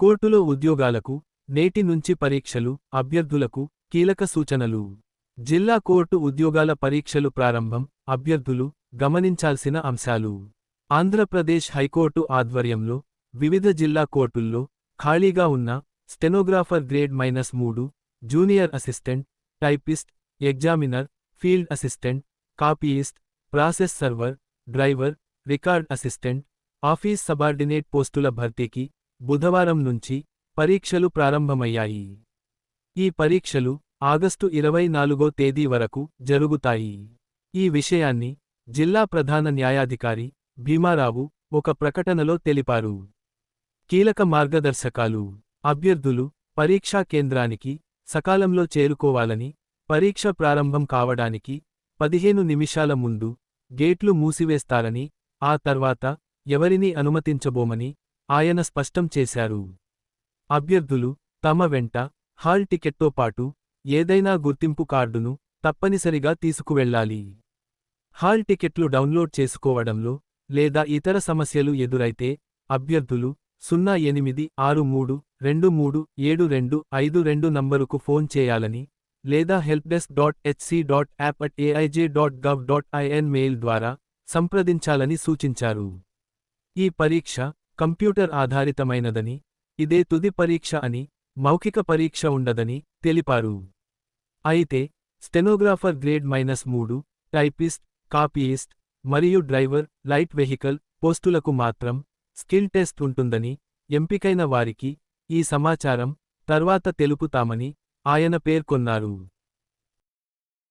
కోర్టులో ఉద్యోగాలకు నేటి నుంచి పరీక్షలు అభ్యర్థులకు కీలక సూచనలు. జిల్లా కోర్టు ఉద్యోగాల పరీక్షలు ప్రారంభం అభ్యర్థులు గమనించాల్సిన అంశాలు. ఆంధ్రప్రదేశ్ హైకోర్టు ఆధ్వర్యంలో వివిధ జిల్లా కోర్టుల్లో ఖాళీగా ఉన్న స్టెనోగ్రాఫర్ గ్రేడ్ మైనస్ మూడు junior assistant typist examiner field assistant copyist process server driver record assistant office subordinate పోస్టుల భర్తీకి బుధవారం నుంచి పరీక్షలు ప్రారంభమయ్యాయి. ఈ పరీక్షలు ఆగస్టు ఇరవై నాలుగో తేదీ వరకు జరుగుతాయి. ఈ విషయాన్ని జిల్లా ప్రధాన న్యాయాధికారి భీమారావు ఒక ప్రకటనలో తెలిపారు. కీలక మార్గదర్శకాలు అభ్యర్థులు పరీక్షా కేంద్రానికి సకాలంలో చేరుకోవాలని పరీక్ష ప్రారంభం కావడానికి పదిహేను నిమిషాల ముందు గేట్లు మూసివేస్తారని ఆ తర్వాత ఎవరినీ అనుమతించబోమని ఆయన స్పష్టం చేశారు. అభ్యర్థులు తమ వెంట హాల్ టికెట్తో పాటు ఏదైనా గుర్తింపు కార్డును తప్పనిసరిగా తీసుకువెళ్ళాలి. హాల్ టికెట్లు డౌన్లోడ్ చేసుకోవడంలో లేదా ఇతర సమస్యలు ఎదురైతే అభ్యర్థులు సున్నా ఎనిమిది ఆరు మూడు రెండు మూడు ఏడు రెండు ఐదు రెండు నంబరుకు ఫోన్ చేయాలని లేదా helpdesk dot HC dot AP at AIJ dot gov dot IN mail ద్వారా సంప్రదించాలని సూచించారు. ఈ పరీక్ష కంప్యూటర్ ఆధారితమైనదని ఇదే తుది పరీక్ష అని మౌఖిక పరీక్ష ఉండదని తెలిపారు. అయితే స్టెనోగ్రాఫర్ గ్రేడ్ మైనస్ మూడు టైపిస్ట్ కాపీయిస్ట్ మరియు డ్రైవర్ లైట్ వెహికల్ పోస్టులకు మాత్రం స్కిల్ టెస్ట్ ఉంటుందని ఎంపికైన వారికి ఈ సమాచారం తర్వాత తెలుపుతామని ఆయన పేర్కొన్నారు.